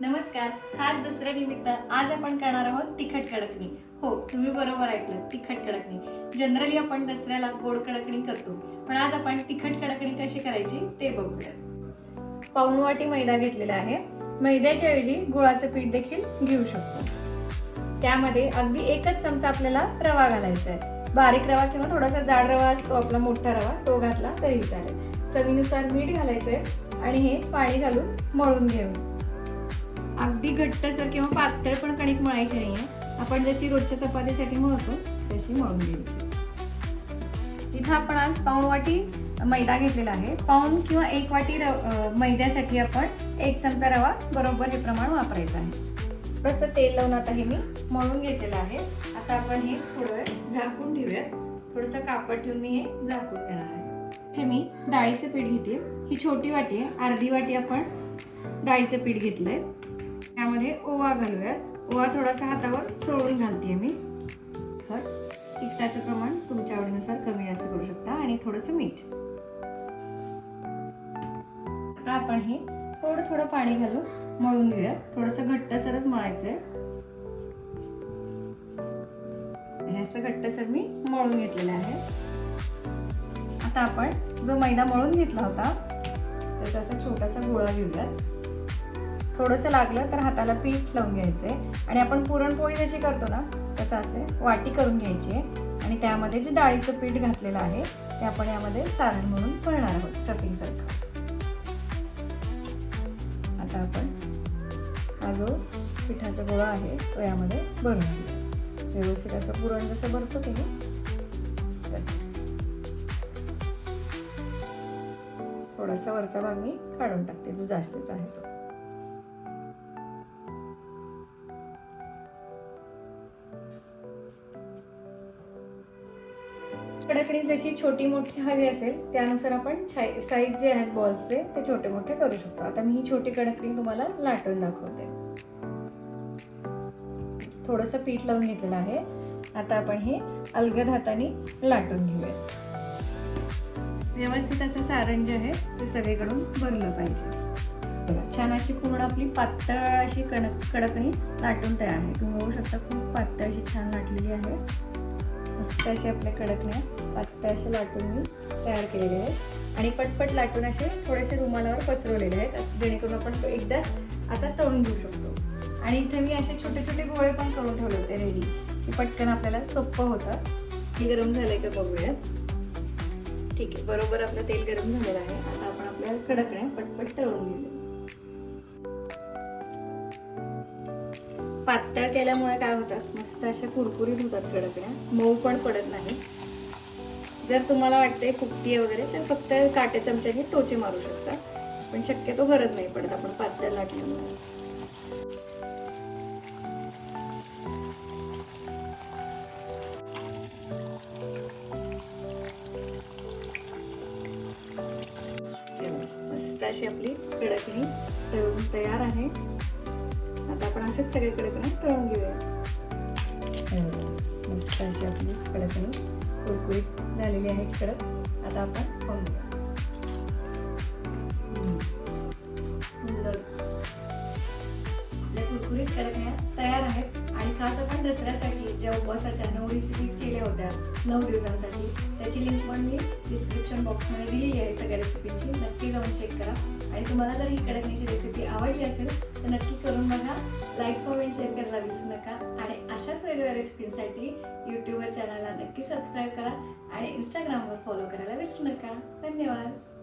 नमस्कार. खास दसऱ्या निमित्त आज आपण करणार आहोत तिखट कडकणी. हो तुम्ही बरोबर ऐकलं तिखट कडकणी. जनरली आपण दसऱ्याला गोड कडकणी करतो. पण आज आपण तिखट कडकणी कशी करायची ते बघूया पाऊण वाटी मैदा घेतलेला आहे. मैद्याच्या ऐवजी गुळाचं पीठ देखील घेऊ शकतो. त्यामध्ये अगदी एकच चमचा आपल्याला रवा घालायचा आहे. बारीक रवा किंवा थोडासा जाड रवा असतो आपला मोठा रवा तो घातला तरी चालेल. चवीनुसार मीठ घालायचंय आणि हे पाणी घालून मळून घेऊ अगदी घट्टसर किंवा पातळ पण कणिक मळायची नाहीये. आपण जशी रोजच्या चपातीसाठी मळतो तशी मळून घ्यायची. इथं आपण आज पाऊण वाटी मैदा घेतलेला आहे. पाऊण किंवा एक वाटी रव मैद्यासाठी आपण एक चमचा रवा बरोबर हे प्रमाण वापरायचं आहे. तसं तेल लावून आता हे मी मळून घेतलेलं आहे. आता आपण हे थोडं झाकून ठेवूया थोडंसं कापड ठेवून मी हे झाकून देणार आहे. इथे मी डाळीचं पीठ घेते. ही छोटी वाटी आहे. अर्धी वाटी आपण डाळीचं पीठ घेतलंय. त्यामध्ये ओवा घालूयात. ओवा थोडासा हातावर चोळून घालते मी. तर तिखटाचं प्रमाण तुमच्या आवडीनुसार कमी जास्त करू शकता आणि थोडंसं मीठ. आता आपण हे थोडं थोडं पाणी घालून मळून घेऊयात. थोडंसं घट्टसरच आहे हे असं घट्टसर मी मळून घेतलेलं आहे. आता आपण जो मैदा मळून घेतला होता त्याचा असा छोटासा गोळा घेऊयात. थोडंसं लागलं तर हाताला पीठ लावून घ्यायचं आहे आणि आपण पुरणपोळी जशी करतो ना तसं असे वाटी करून घ्यायची आहे. आणि त्यामध्ये जे डाळीचं पीठ घातलेलं आहे ते आपण यामध्ये सारण म्हणून भरणार आहोत स्टफिंगसारखं आता आपण हा जो पिठाचा गोळा आहे तो यामध्ये भरून व्यवस्थित असं पुरण जसं भरतो की थोडासा वरचा भाग मी काढून टाकते जो जास्तीचा आहे तो. कडकडी जशी छोटी मोठी हवी असेल त्यानुसार आपण साईज जे आहेत बॉल्सचे ते छोटे मोठे करू शकतो. आता मी ही छोटी कडकडी तुम्हाला लाटून दाखवते. थोडंसं पीठ लावून घेतलेलं आहे. आता आपण हे अलगद हाताने लाटून घेऊया. व्यवस्थित असं सारण जे आहे ते सगळीकडून भरलं पाहिजे. छान अशी पूर्ण आपली पातळ अशी कणक कडकणी लाटून तयार आहे. तुम्ही बघू शकता खूप पातळ अशी छान लाटलेली आहे. मस्त असे आपले कडकण्या पातळ असे लाटून मी तयार केलेले आहेत. आणि पटपट लाटून असे थोडेसे रुमालावर पसरवलेले आहेत जेणेकरून आपण तो एकदा आता तळून घेऊ शकतो. आणि इथे मी असे छोटे छोटे गोळे पण करून ठेवले होते रेडी की पटकन आपल्याला सोपं होतं. हे गरम झालंय का बघूयात ठीक आहे बरोबर आपलं तेल गरम झालेलं आहे. आता आपण आपल्या कडकण्या पटपट तळून घेऊया. पातळ केल्यामुळे काय होतात मस्त अशा कुरकुरीत होतात कडकण्या मऊ पण पडत नाही. जर तुम्हाला वाटतंय फुकटी वगैरे तर फक्त काटे चमच्याने टोचे मारू शकता. पण शक्यतो गरज नाही पडत आपण पातळ लाटल्यामुळे. मस्त अशी आपली कडकणी तळून तयार आहे. असेच सगळे कडकणी तळून घेऊया. मस्त अशी आपली कडकणी कुरकुरीत झालेली आहे कडक. आता आपण खाऊन घेऊया आपल्या कुरकुरीत कडकण्या असं पण आपण दसऱ्यासाठी ज्या उपवासाच्या नऊ रेसिपीज केल्या होत्या नऊ दिवसांसाठी त्याची लिंक पण मी डिस्क्रिप्शन बॉक्समध्ये दिलेली आहे सगळ्या रेसिपीची नक्की जाऊन चेक करा. आणि तुम्हाला जर ही कडकणीची रेसिपी आवडली असेल तर नक्की करून बघा. लाईक कमेंट शेअर करायला विसरू नका. आणि अशाच वेगवेगळ्या रेसिपींसाठी यूट्यूबवर चॅनलला नक्की सबस्क्राईब करा. आणि इंस्टाग्रामवर फॉलो करायला विसरू नका. धन्यवाद.